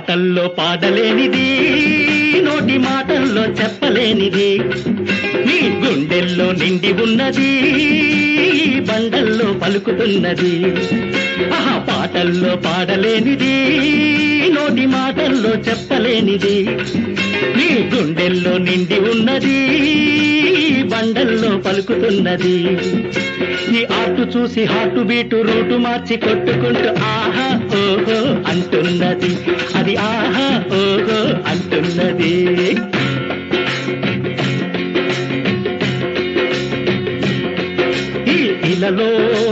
పాటల్లో పాడలేనిది నోటి మాటల్లో చెప్పలేనిది. నీ గుండెల్లో నిండి ఉన్నది బండల్లో పలుకుతున్నది. ఆహా పాటల్లో పాడలేనిది నోటి మాటల్లో చెప్పలేనిది. నీ గుండెల్లో నిండి ఉన్నది బండల్లో పలుకుతున్నది. నీ ఆటు చూసి హాటు బీటు రూటు మార్చి కొట్టుకుంటూ ఆహా ఓహో అంటున్నది. ఇలలో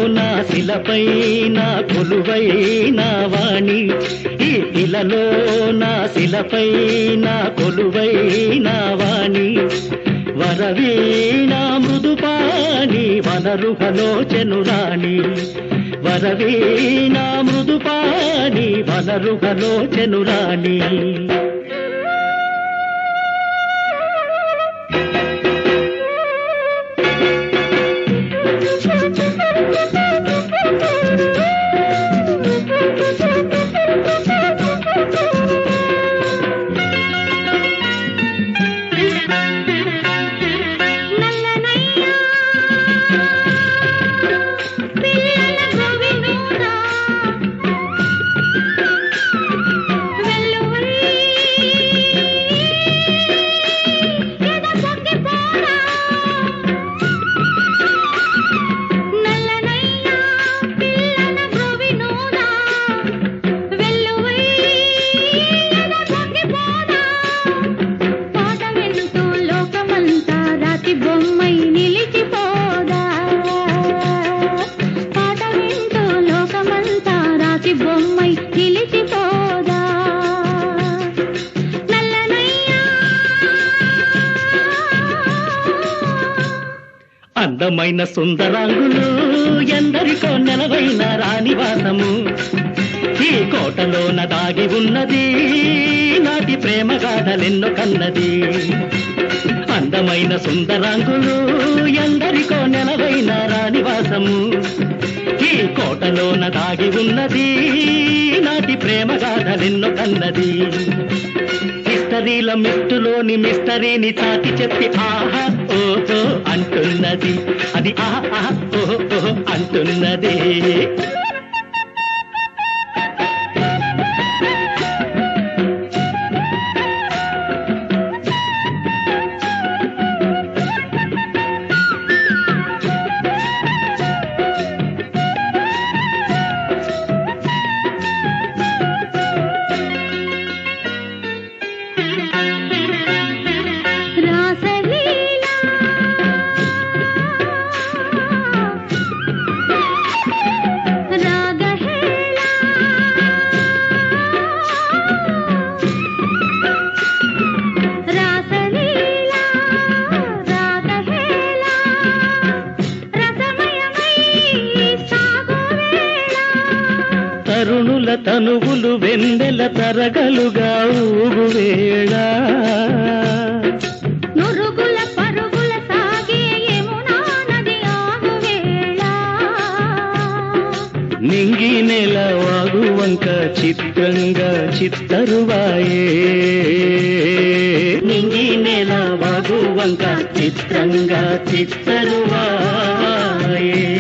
నా శిలపై నా కొలువై నా వాణి. ఈ ఇలలో నా శిలపై నా కొలువై నా వాణి. వరవీణా మృదుపాణి వనరుహలోచనురాణి వరవీణా మృదుపాణి వనరుహలోచనురాణి అందమైన సుందరాంగులు ఎందరికో నెలవైన రాణివాసము ఈ కోటలోన దాగి ఉన్నది నాటి ప్రేమ గాథలెన్నో కన్నది. అందమైన సుందరాంగులు ఎందరికో నెలవైన రాణివాసము ఈ కోటలోన దాగి ఉన్నది నాటి ప్రేమ గాథలెన్నో కన్నది. మిస్టరీల మిస్టులోని మిస్టరీని చాటి చెప్పి ఆహా ఓహో. అంటున్నది. అది ఆహా ఓహో అంటున్నది. తరుణుల తనువులు వెన్నెల తరగలుగా ఊగువేళ. నురుగుల పరుగుల సాగే యమునా నది ఆగువేళ. నింగి నెల వాగువంక చిత్రంగా చిత్తరువాయే. నింగి నెల వాగువంక చిత్రంగా చిత్తరువాయే.